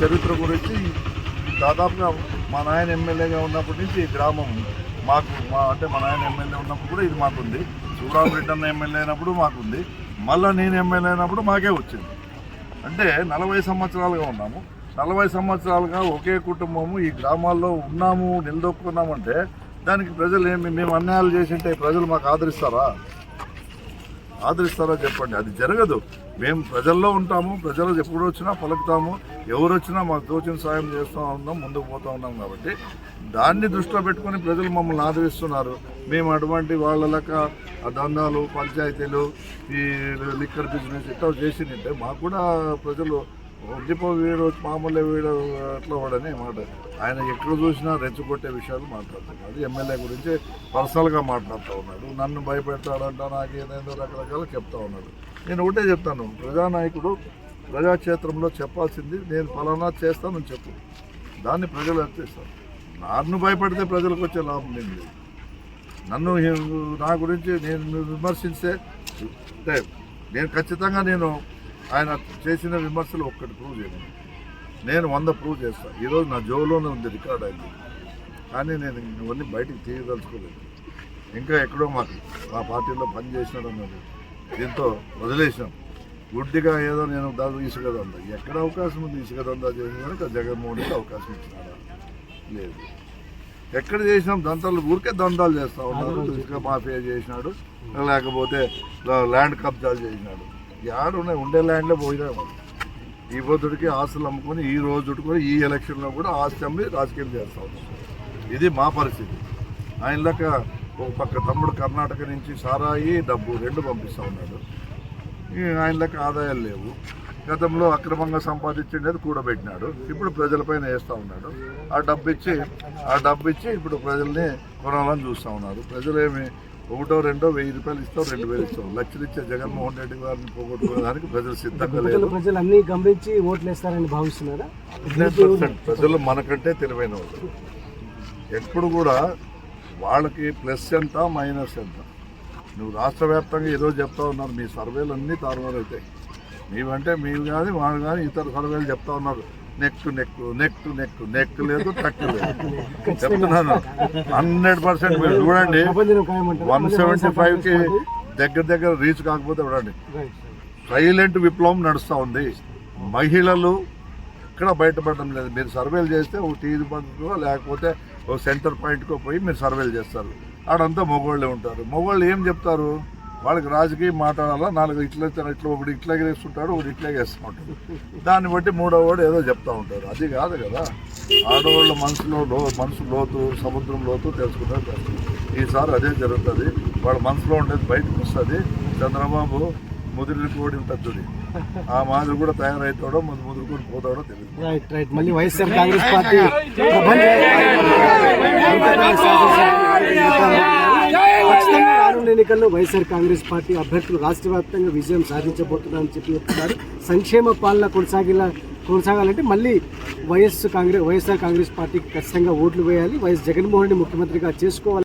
చరిత్ర గురించి దాదాపుగా మా నాయన ఎమ్మెల్యేగా ఉన్నప్పటి నుంచి ఈ గ్రామం మాకు మా అంటే మా నాయన ఎమ్మెల్యే ఉన్నప్పుడు కూడా ఇది మాకుంది. శివరామరెడ్డి అన్న ఎమ్మెల్యే అయినప్పుడు మాకుంది. మళ్ళీ నేను ఎమ్మెల్యే అయినప్పుడు మాకే వచ్చింది. అంటే నలభై సంవత్సరాలుగా ఉన్నాము. నలభై సంవత్సరాలుగా ఒకే కుటుంబము ఈ గ్రామాల్లో ఉన్నాము నిలదొక్కున్నామంటే దానికి ప్రజలు ఏమి మేము అన్యాయాలు చేసింటే ప్రజలు మాకు ఆదరిస్తారా? ఆదరిస్తారా చెప్పండి. అది జరగదు. మేము ప్రజల్లో ఉంటాము ప్రజలు ఎప్పుడు వచ్చినా పలుకుతాము. ఎవరు వచ్చినా మాకు తోచిన సాయం చేస్తూ ఉన్నాం ముందుకు పోతూ ఉన్నాం కాబట్టి దాన్ని దృష్టిలో పెట్టుకొని ప్రజలు మమ్మల్ని ఆదరిస్తున్నారు. మేము అటువంటి వాళ్ళ లెక్క దందాలు పంచాయతీలు ఈ లిక్కర్ బిజినెస్ ఇట్లా చేసిందంటే మాకు కూడా ప్రజలు ఉద్యప వీడు మామూలు వీడు అట్లా వాడని మాట. ఆయన ఎక్కడ చూసినా రెచ్చగొట్టే విషయాలు మాట్లాడుతున్నాడు ఎమ్మెల్యే గురించి పర్సనల్గా మాట్లాడుతూ ఉన్నాడు. నన్ను భయపెడతాడంట నాకు ఏదేదో రకరకాలు చెప్తా ఉన్నాడు. నేను ఒకటే చెప్తాను ప్రజానాయకుడు ప్రజాక్షేత్రంలో చెప్పాల్సింది నేను ఫలానా చేస్తానని చెప్పు. దాన్ని ప్రజలు అర్థిస్తారు నన్ను భయపడితే ప్రజలకు వచ్చే లాభం ఏం లేదు. నన్ను నా గురించి నేను విమర్శిస్తే అంటే నేను ఖచ్చితంగా నేను ఆయన చేసిన విమర్శలు ఒక్కటి ప్రూవ్ చేయను. నేను వంద ప్రూవ్ చేస్తాను ఈరోజు నా జోలోనే ఉంది రికార్డ్ అయింది. కానీ నేను ఇవన్నీ బయటికి తీయదలుచుకోలేదు. ఇంకా ఎక్కడో మాకు మా పార్టీలో పని చేసినాడు అన్నది. దీంతో వదిలేసినాం. గుడ్డిగా ఏదో నేను దాదాపు ఇసుక దందా ఎక్కడ అవకాశం ఉంది ఇసుక దందా చేసిన కనుక జగన్మోహన్ రెడ్డి అవకాశం ఇచ్చినాడా? లేదు. ఎక్కడ చేసినాం? దంతాలు ఊరికే దందాలు చేస్తా ఉన్నారు ఇసుక మాఫియా చేసినాడు. లేకపోతే ల్యాండ్ కబ్జాలు చేసినాడు. యాడు ఉన్నాయి ఉండే ల్యాండ్లో పోయినా వాళ్ళు ఈ పొద్దుడికి ఆస్తులు అమ్ముకొని ఈ రోజు కూడా ఈ ఎలక్షన్లో కూడా ఆస్తి అమ్మి రాజకీయం చేస్తా ఉన్నారు ఇది మా పరిస్థితి. ఆయన లెక్క ఒక పక్క తమ్ముడు కర్ణాటక నుంచి సారాయి డబ్బు రెండు పంపిస్తా ఉన్నాడు. ఈ ఆయన లెక్క ఆదాయాలు లేవు. గతంలో అక్రమంగా సంపాదించిండేది కూడబెట్టినాడు. ఇప్పుడు ప్రజలపైన వేస్తూ ఉన్నాడు. ఆ డబ్బు ఇచ్చి ఆ డబ్బు ఇచ్చి ఇప్పుడు ప్రజల్ని కొనాలని చూస్తూ ఉన్నారు. ప్రజలేమి ఒకటో రెండో వెయ్యి రూపాయలు ఇస్తాం రెండు వేలు ఇస్తాం లక్షలు ఇచ్చే జగన్మోహన్ రెడ్డి గారిని పోగొట్టుకోవడానికి ప్రజలు సిద్ధంగా లేరు. ప్రజలు అన్ని గమనించి ఓట్లు వేస్తారని భావిస్తున్నారా ప్రజలు మనకంటే తెలివైన వాళ్ళు. ఎప్పుడు కూడా వాళ్ళకి ప్లస్ ఎంత మైనస్ ఎంత? నువ్వు రాష్ట్ర వ్యాప్తంగా ఏదో చెప్తా ఉన్నారు. మీ సర్వేలు అన్నీ తారుమారు అవుతాయి. మేమంటే మీరు కానీ వాళ్ళు కానీ ఇతర సర్వేలు చెప్తా ఉన్నారు. Neck to neck neck to neck neck లేదు టక్ లేదు. చెప్తున్నాను. హండ్రెడ్ పర్సెంట్ మీరు చూడండి. వన్ సెవెంటీ ఫైవ్కి దగ్గర దగ్గర రీచ్ కాకపోతే చూడండి. సైలెంట్ విప్లవం నడుస్తూ ఉంది. మహిళలు ఎక్కడ బయటపడడం లేదు. మీరు సర్వేలు చేస్తే ఒక టీ పద్ధతిలో లేకపోతే ఒక సెంటర్ పాయింట్కో పోయి మీరు సర్వేలు చేస్తారు. ఆడంతా మగవాళ్ళే ఉంటారు. మగవాళ్ళు ఏం చెప్తారు? వాళ్ళకి రాజకీయం మాట్లాడాలా? నాలుగు ఇట్లా ఇట్లా ఒకటి ఇట్లా వేస్తుంటాడు ఒకటి ఇట్లా వేస్తుంటాడు దాన్ని బట్టి మూడో వాడు ఏదో చెప్తా ఉంటారు అది కాదు కదా. ఆడవాళ్ళ మనసులో లో మనసు లోతు సముద్రం లోతు తెలుసుకుంటారు ఈసారి అదే జరుగుతుంది. వాళ్ళ మనసులో ఉండేది బయటకు వస్తుంది. చంద్రబాబు ముదిరి కోడి ఉంటుంది ఆ మాదిరి కూడా తయారవుతాడో ముందు ముదురుకొని పోతాడో తెలియదు రైట్ రైట్ మళ్ళీ వైఎస్ఆర్ కాంగ్రెస్ పార్టీ ఖచ్చితంగా రానున్న ఎన్నికల్లో వైఎస్ఆర్ కాంగ్రెస్ పార్టీ అభ్యర్థులు రాష్ట్ర వ్యాప్తంగా విజయం సాధించబోతున్నారని చెప్పి చెప్తున్నారు. సంక్షేమ పాలన కొనసాగేలా కొనసాగాలంటే మళ్ళీ వైఎస్ కాంగ్రెస్ వైఎస్ఆర్ కాంగ్రెస్ పార్టీకి ఖచ్చితంగా ఓట్లు వేయాలి. వైఎస్ జగన్మోహన్ రెడ్డి ముఖ్యమంత్రిగా చేసుకోవాలి.